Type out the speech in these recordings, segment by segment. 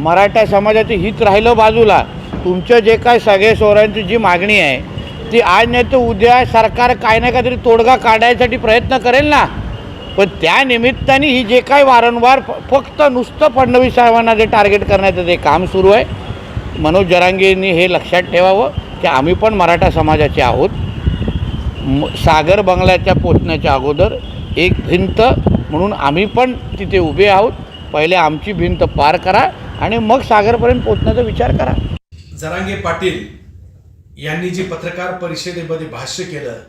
मराठा समाजाचं हित राहिलं बाजूला तुमचं जे काय सगळे सोहऱ्यांची जी मागणी आहे ती आज नाही तर उद्या सरकार काय ना काहीतरी तोडगा काढायसाठी प्रयत्न करेल ना? पण त्या निमित्ताने ही जे काय वारंवार फ- फक्त नुसतं फडणवीस साहेबांना जे टार्गेट करण्याचं जे काम सुरू आहे मनोज जरांगेंनी हे लक्षात ठेवावं की आम्ही पण मराठा समाजाचे आहोत. म सागर बंगल्याच्या पोचण्याच्या अगोदर एक भिंत म्हणून आम्ही पण तिथे उभे आहोत. पहिले आमची भिंत पार करा आणि मग सागरपर्यंत पोचण्याचा विचार करा. जरांगे पाटील यांनी जी पत्रकार परिषदेमध्ये भाष्य केलं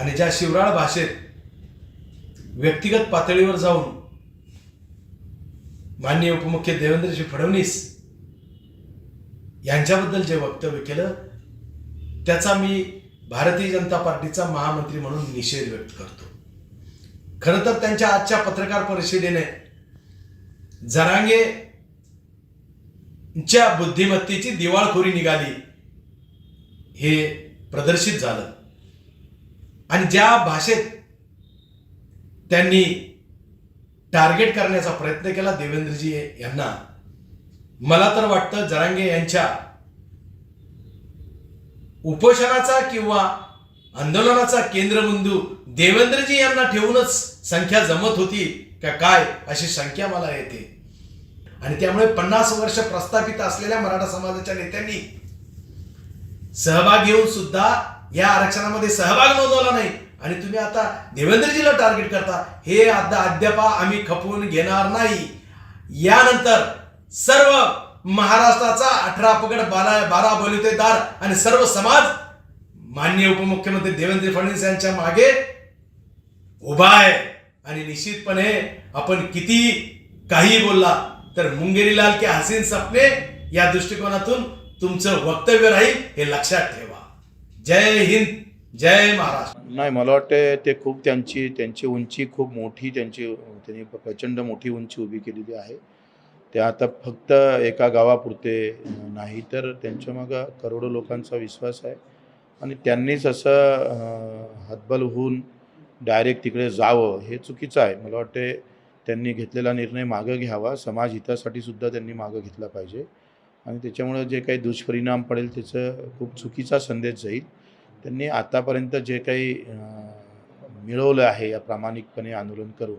आणि ज्या शिवराळ भाषेत व्यक्तिगत पातळीवर जाऊन माननीय उपमुख्य देवेंद्रजी फडणवीस यांच्याबद्दल जे वक्तव्य केलं त्याचा मी भारतीय जनता पार्टीचा महामंत्री म्हणून निषेध व्यक्त करतो. खरं तर त्यांच्या आजच्या पत्रकार परिषदेने जरांगेच्या बुद्धिमत्तेची दिवाळखोरी निघाली हे प्रदर्शित झालं. आणि ज्या भाषेत त्यांनी टार्गेट करण्याचा प्रयत्न केला देवेंद्रजी यांना मला तर वाटतं जरांगे यांच्या उपोषणाचा किंवा आंदोलनाचा केंद्रबिंदू देवेंद्रजी यांना ठेवूनच संख्या जमत होती. का काय अशी संख्या मला येते. आणि त्यामुळे पन्नास वर्ष प्रस्थापित असलेल्या मराठा समाजाच्या नेत्यांनी सहभाग घेऊन सुद्धा या आरक्षणामध्ये सहभाग नोंदवला नाही. आणि तुम्ही आता देवेंद्रजीला टार्गेट करता. हे आता अद्याप आम्ही खपवून घेणार नाही. यानंतर सर्व महाराष्ट्राचा अठरा पगड बारा बारा बोलतेदार आणि सर्व समाज माननीय उपमुख्यमंत्री देवेंद्र फडणवीस यांच्या मागे उभा आहे. आणि निश्चितपणे आपण किती काही बोलला तर मुंगेरीलाल के हसीन सपने या दृष्टिकोनातून तुमचं वक्तव्य राहील हे लक्षात ठेवा. जय हिंद जय महाराष्ट्र. नाही मला वाटतं ते खूप त्यांची त्यांची उंची खूप मोठी त्यांची त्यांनी प्रचंड मोठी उंची उभी केलेली आहे. ते आता फक्त एका गावापुरते नाही तर त्यांच्या मागं करोडो लोकांचा विश्वास आहे. आणि त्यांनीच असं हतबल होऊन डायरेक्ट तिकडे जावं हे चुकीचं आहे. मला वाटते त्यांनी घेतलेला निर्णय मागं घ्यावा. समाज हितासाठी सुद्धा त्यांनी मागं घेतला पाहिजे. आणि त्याच्यामुळं जे काही दुष्परिणाम पडेल त्याचं खूप चुकीचा संदेश जाईल. त्यांनी आतापर्यंत जे काही मिळवलं आहे या प्रामाणिकपणे आंदोलन करून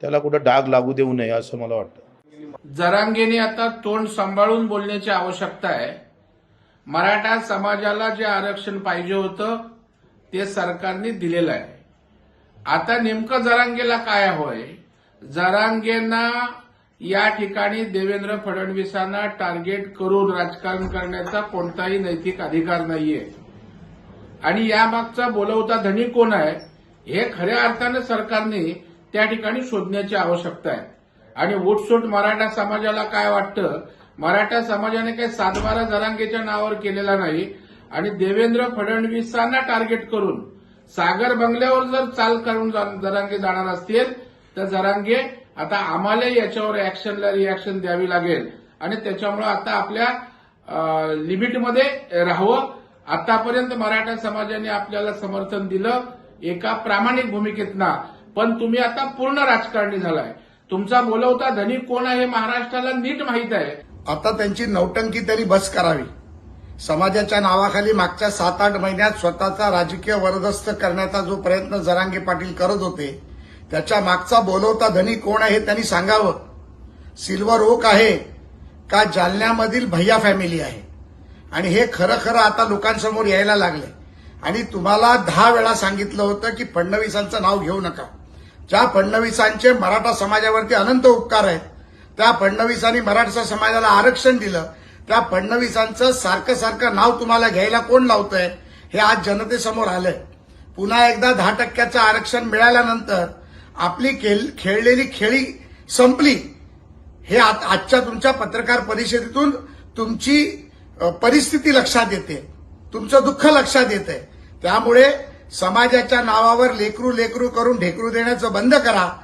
त्याला कुठं डाग लागू देऊ नये असं मला वाटतं. जरांगेने आता तोंड सांभाळून बोलण्याची आवश्यकता आहे. मराठा समाजाला जे आरक्षण पाहिजे होतं ते सरकारने दिलेलं आहे. आता नेमकं जरांगेला काय होय जरांगेंना या ठिकाणी देवेंद्र फडणवीसांना टार्गेट करून राजकारण करण्याचा कोणताही नैतिक अधिकार नाहीये. आणि यामागचा बोलवता धनी कोण आहे हे खऱ्या अर्थानं सरकारने त्या ठिकाणी शोधण्याची आवश्यकता आहे. आणि उठसूट मराठा समाजाला काय वाटतं? मराठा समाजाने काही सातबारा जरांगेच्या नावावर केलेला नाही. आणि देवेंद्र फडणवीसांना टार्गेट करून सागर बंगल्यावर जर चाल करून जा- जरांगे जाणार असतील तर जरांगे आता आम्हाला याच्यावर ऍक्शनला रिॲक्शन द्यावी लागेल. आणि त्याच्यामुळे आता आपल्या लिमिटमध्ये राहावं. आतापर्यंत मराठा समाजाने आपल्याला समर्थन दिलं एका प्रामाणिक भूमिकेतना. पण तुम्ही आता पूर्ण राजकारणी झालाय. तुमचा बोलवता धनी कोण आहे महाराष्ट्राला नीट माहीत आहे. आता त्यांची नौटंकी तरी बस करावी. समाजाच्या नावाखाली मागच्या सात आठ महिन्यात स्वतःचा राजकीय वरदस्त करण्याचा जो प्रयत्न जरांगे पाटील करत होते त्याच्या मागचा बोलवता धनी कोण आहे त्यांनी सांगावं. सिल्वर ओक आहे का जालन्यामधील भैया फॅमिली आहे? आणि हे खरं खरं आता लोकांसमोर यायला लागले आणि तुम्हाला दहा वेळा सांगितलं होतं की फडणवीसांचं नाव घेऊ नका. ज्या फडणवीसांचे मराठा समाजावरती अनंत उपकार आहेत त्या फडणवीसांनी मराठा समाजाला आरक्षण दिलं त्या फडणवीसांचं सारखं सारखं नाव तुम्हाला घ्यायला कोण लावतंय? हे आज जनतेसमोर आलंय. पुन्हा एकदा दहा टक्क्याचं आरक्षण मिळाल्यानंतर आपली खेळ- खेळलेली खेळी संपली. हे आजच्या तुमच्या पत्रकार परिषदेतून तुमची परिस्थिती लक्षात येते. तुमचं दुःख लक्षात येते. त्यामुळे समाजाच्या नावावर लेकरू लेकरू करून ढेकरू देण्याचं बंद करा.